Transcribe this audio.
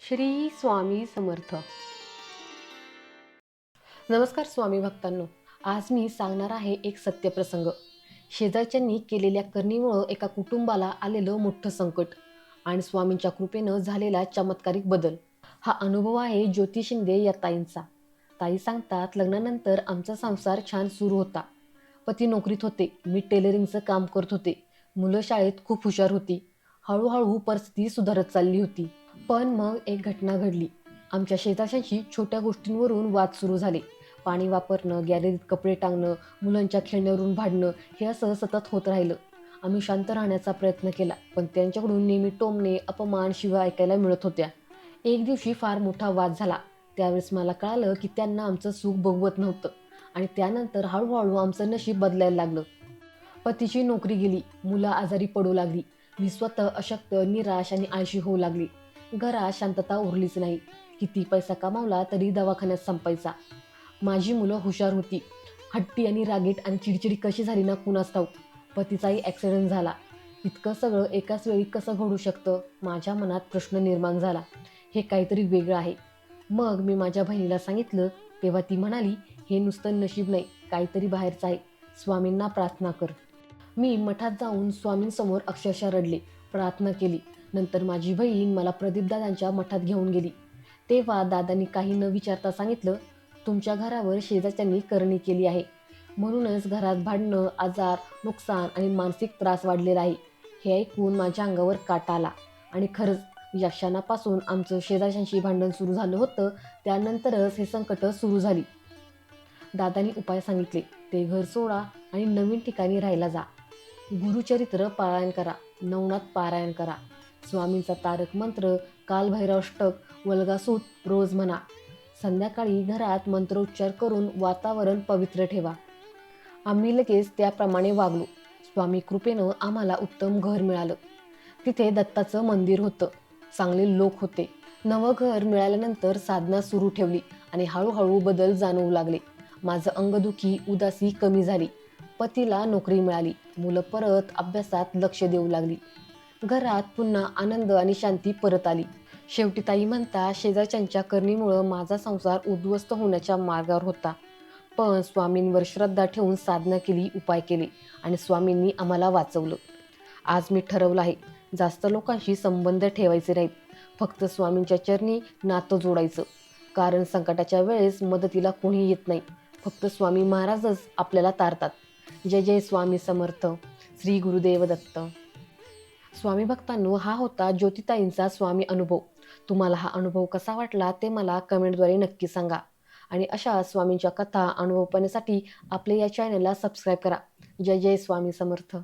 श्री स्वामी समर्थ. नमस्कार स्वामी भक्तांनो. आज मी सांगणार आहे एक सत्यप्रसंग शेजारच्यांनी केलेल्या करणीमुळं एका कुटुंबाला आलेलं मोठं संकट आणि स्वामींच्या कृपेनं झालेला चमत्कारिक बदल. हा अनुभव आहे ज्योती शिंदे या ताईंचा. ताई सांगतात लग्नानंतर आमचा संसार छान सुरू होता. पती नोकरीत होते मी टेलरिंगचं काम करत होते. मुलं शाळेत खूप हुशार होती. हळूहळू परिस्थिती सुधारत चालली होती. पण मग एक घटना घडली. आमच्या शेजारशांशी छोट्या गोष्टींवरून वाद सुरू झाले. पाणी वापरणं गॅलरीत कपडे टांगणं मुलांच्या खेळण्यावरून भाडणं हे असं सतत होत राहिलं. आम्ही शांत राहण्याचा प्रयत्न केला पण त्यांच्याकडून नेहमी टोमणे अपमान शिवाय ऐकायला मिळत होत्या. एक दिवशी फार मोठा वाद झाला. त्यावेळेस मला कळालं की त्यांना आमचं सुख बघवत नव्हतं आणि त्यानंतर हळूहळू आमचं नशीब बदलायला लागलं. पतीची नोकरी गेली मुलं आजारी पडू लागली. मी स्वतः अशक्त निराश आणि आळशी होऊ लागली. घरात शांतता उरलीच नाही. किती पैसा कमावला तरी दवाखान्यात संपायचा. माझी मुलं हुशार होती. हट्टी आणि रागीट आणि चिडचिडी कशी झाली ना कुणास ठाऊक पतीचाही ॲक्सिडेंट झाला. इतकं सगळं एकाच वेळी कसं घडू शकतं? माझ्या मनात प्रश्न निर्माण झाला. हे काहीतरी वेगळं आहे. मग मी माझ्या बहिणीला सांगितलं तेव्हा ती म्हणाली हे नुसतं नशीब नाही काहीतरी बाहेरचं आहे. स्वामींना प्रार्थना कर. मी मठात जाऊन स्वामींसमोर अक्षरशः रडले. प्रार्थना केली. नंतर माझी बहीण मला प्रदीपदादांच्या मठात घेऊन गेली. तेव्हा दादांनी काही न विचारता सांगितलं तुमच्या घरावर शेजारच्यांनी करणी केली आहे. म्हणूनच घरात भांडणं आजार नुकसान आणि मानसिक त्रास वाढलेला आहे. हे ऐकून माझ्या अंगावर काटा आला. आणि खरंच या क्षणापासून आमचं शेजारच्यांशी भांडण सुरू झालं होतं. त्यानंतरच हे संकट सुरू झाली. दादानी उपाय सांगितले ते घर सोडा आणि नवीन ठिकाणी राहायला जा. गुरुचरित्र पारायण करा. नवनाथ पारायण करा. स्वामींचा तारक मंत्र कालभैरवष्टक वल्गासूत रोज म्हणा संध्याकाळी घरात मंत्रोच्चार करून वातावरण पवित्र ठेवा. आम्ही लगेच त्याप्रमाणे वागलो. स्वामी कृपेनं आम्हाला उत्तम घर मिळालं. तिथे दत्ताचं मंदिर होतं. चांगले लोक होते. नवं घर मिळाल्यानंतर साधना सुरू ठेवली आणि हळूहळू बदल जाणवू लागले. माझं अंगदुखी उदासी कमी झाली. पतीला नोकरी मिळाली. मुलं परत अभ्यासात लक्ष देऊ लागली. घरात पुन्हा आनंद आणि शांती परत आली. शेवटी ताई म्हणता शेजारच्यांच्या करणीमुळं माझा संसार उद्ध्वस्त होण्याच्या मार्गावर होता. पण स्वामींवर श्रद्धा ठेवून साधना केली उपाय केले आणि स्वामींनी आम्हाला वाचवलं. आज मी ठरवलं आहे जास्त लोकांशी संबंध ठेवायचे नाहीत. फक्त स्वामींच्या चरणी नातं जोडायचं. कारण संकटाच्या वेळेस मदतीला कोणी येत नाही. फक्त स्वामी महाराजच आपल्याला तारतात. जय जय स्वामी समर्थ. श्री गुरुदेव दत्त. स्वामी भक्तांनो हा होता ज्योतिताईंचा स्वामी अनुभव. तुम्हाला हा अनुभव कसा वाटला ते मला कमेंटद्वारे नक्की सांगा. आणि अशा स्वामींच्या कथा अनुभव पाहण्यासाठी आपल्या या चॅनलला सबस्क्राईब करा. जय जय स्वामी समर्थ.